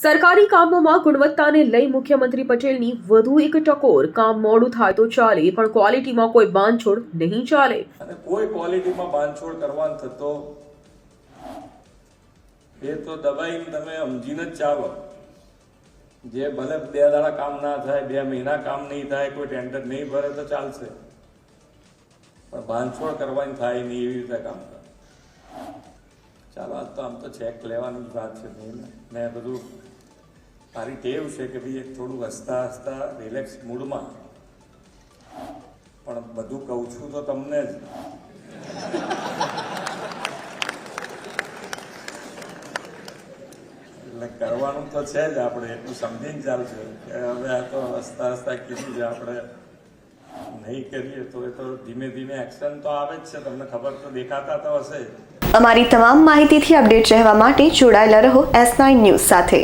સરકારી કામોમાં ગુણવત્તાને લઈ મુખ્યમંત્રી પટેલની વધુ એક ટકોર. કામ મોડું થાય તો ચાલે, પણ ક્વોલિટીમાં કોઈ બાંધછોડ નહીં ચાલે. કોઈ ક્વોલિટીમાં બાંધછોડ કરવાનો થતો એ તો દબાઈને તમે સમજીને જ ચાલો. જે ભલે બે દાડા કામ ના થાય, બે મહિના કામ નહીં થાય, કોઈ ટેન્ડર નહીં ભરે તો ચાલશે. પણ બાંધછોડ કરવાની થાય નહીં એવી રીતે કામ કરે. ચાલો, આજ તો આમ તો ચેક લેવાની જ વાત છે મેં બધું મારી ટેવ છે કે ભાઈ એક થોડું હસતા હસતા રિલેક્સ મૂડમાં પણ બધું કહું છું તો તમને જ. એટલે કરવાનું તો છે જ આપણે, એટલું સમજીને ચાલશે. કે હવે આ તો હસતા હસતા કીધું છે આપણે. નહીં કરીએ તો એ તો ધીમે ધીમે એક્શન તો આવે જ છે. તમને ખબર તો દેખાતા તો હશે. અમારી તમામ માહિતીથી અપડેટ રહેવા માટે જોડાયેલા રહો એસ નાઇન ન્યૂઝ સાથે.